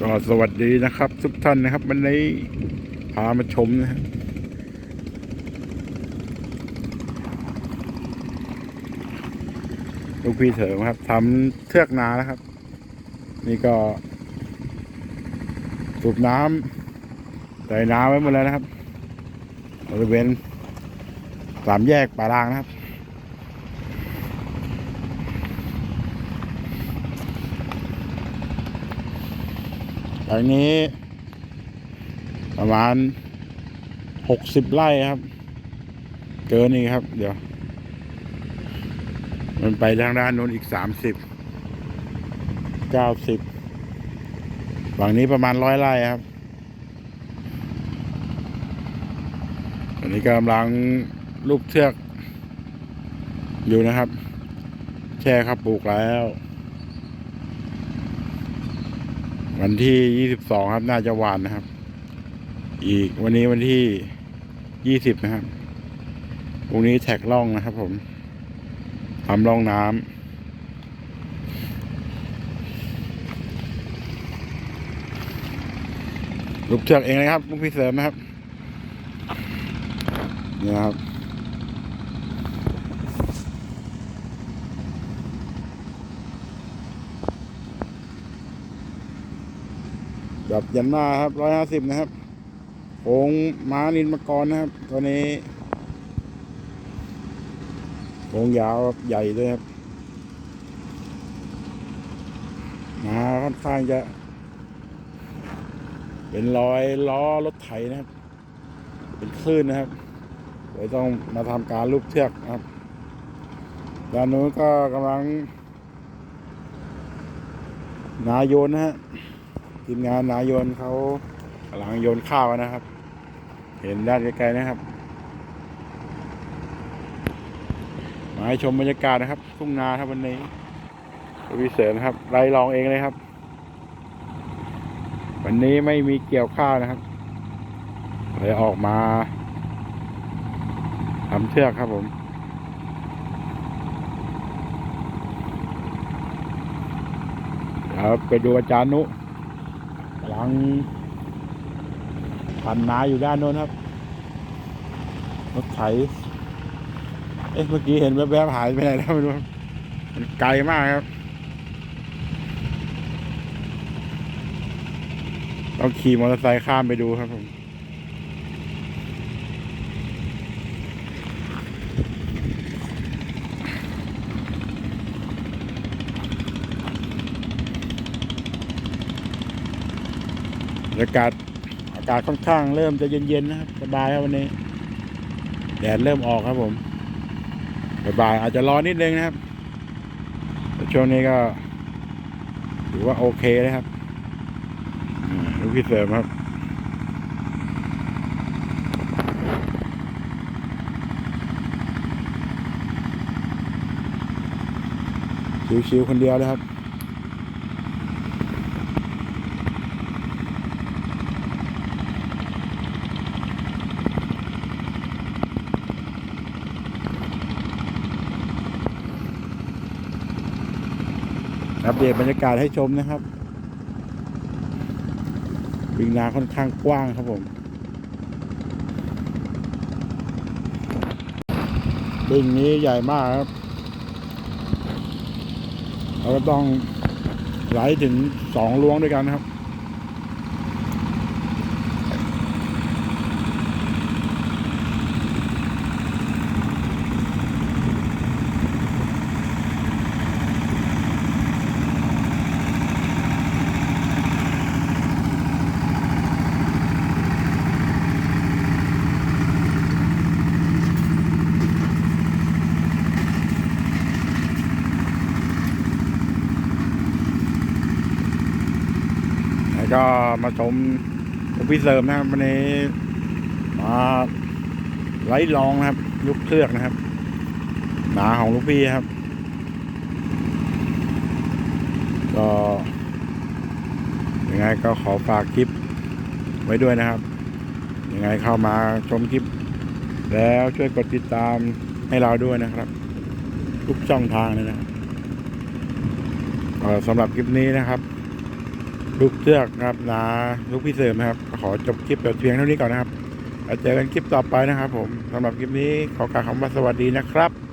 ก็สวัสดีนะครับ ทุกท่านนะครับ วันนี้พามาชมนะครับลูกพี่เถิมครับทำเทือกนานะครับ นี่ก็สูบน้ำใส่น้ำไว้หมดแล้วนะครับบริเวณสามแยกป่ารางนะครับ หลังนี้ ประมาณหกสิบไร่ครับ เกินนี่ครับ เดี๋ยว มันไปทางด้านโน้นอีกสามสิบเก้าสิบฝั่งนี้ประมาณร้อยไร่ครับอันนี้กำลังลูกเชือกอยู่นะครับ แช่ครับปลูกแล้ว วันที่ยี่สิบสองครับ น่าจะหวานนะครับ อีกวันนี้วันที่ยี่สิบนะครับพรุ่งนี้แท็กล่องนะครับ ผมทำล่องน้ำลูกเชือกเองนะครับลูกพี่เสริมนะครับนี่นะครับ แบบยันหน้าครับร้อยห้าสิบนะครับโค้งม้านินมกรนะครับ ตัวนี้โค้งยาวใหญ่ด้วยครับมาค่อนข้างจะ เป็นรอยล้อรถไถนะครับ เป็นคลื่นนะครับเลยต้องมาทำการลูกเชือกนะครับด้านนู้นก็กำลัง นายโยนนะฮะ ทีมงานนายยนเขากำลังโยนข้าวนะครับ เห็นด้านไกลๆนะครับ มาให้ชมบรรยากาศนะครับ ทุ่งนาครับวันนี้วิเศษนะครับไรลองเองเลยครับ วันนี้ไม่มีเกี่ยวข้าวนะครับเลยออกมาทำเชือกครับผมเดี๋ยวไปดูอาจารย์นุ งพันนาอยู่ด้านโน้นครับ รถไถ เอ๊ะ เมื่อกี้เห็นแวบๆหายไปไหนแล้วไม่รู้มันไกลมากครับ ต้องขี่มอเตอร์ไซค์ข้ามไปดูครับผม อากาศอากาศค่อนข้างเริ่มจะเย็นๆนะครับสบายครับวันนี้แดดเริ่มออกครับผมบ่ายๆอาจจะร้อนนิดนึงนะครับแต่ช่วงนี้ก็ถือว่าโอเคนะครับลูกพี่เสริมครับชิวๆคนเดียวเลยครับ อัปเดตบรรยากาศให้ชมนะครับบิงนาค่อนข้างกว้างครับผมบิงนี้ใหญ่มากครับ เราก็ต้องไหลถึงสองล้วงด้วยกันนะครับ ก็มาชมพี่เสริมนะครับวันนี้มาไล่ลองนะครับยุกเครือกนะครับ หนาของลูกพี่ครับ ก็ยังไงก็ขอฝากคลิปไว้ด้วยนะครับ ยังไงเข้ามาชมคลิป แล้วช่วยกดติดตามให้เราด้วยนะครับ ทุกช่องทางเลยนะสำหรับคลิปนี้นะครับ ลูกเสือกนะครับนาลูกพี่เสริมนะครับ ขอจบคลิปแต่เพียงเท่านี้ก่อนนะครับเจอกันคลิปต่อไปนะครับ ผมสำหรับคลิปนี้ขอกล่าวคำว่าสวัสดีนะครับ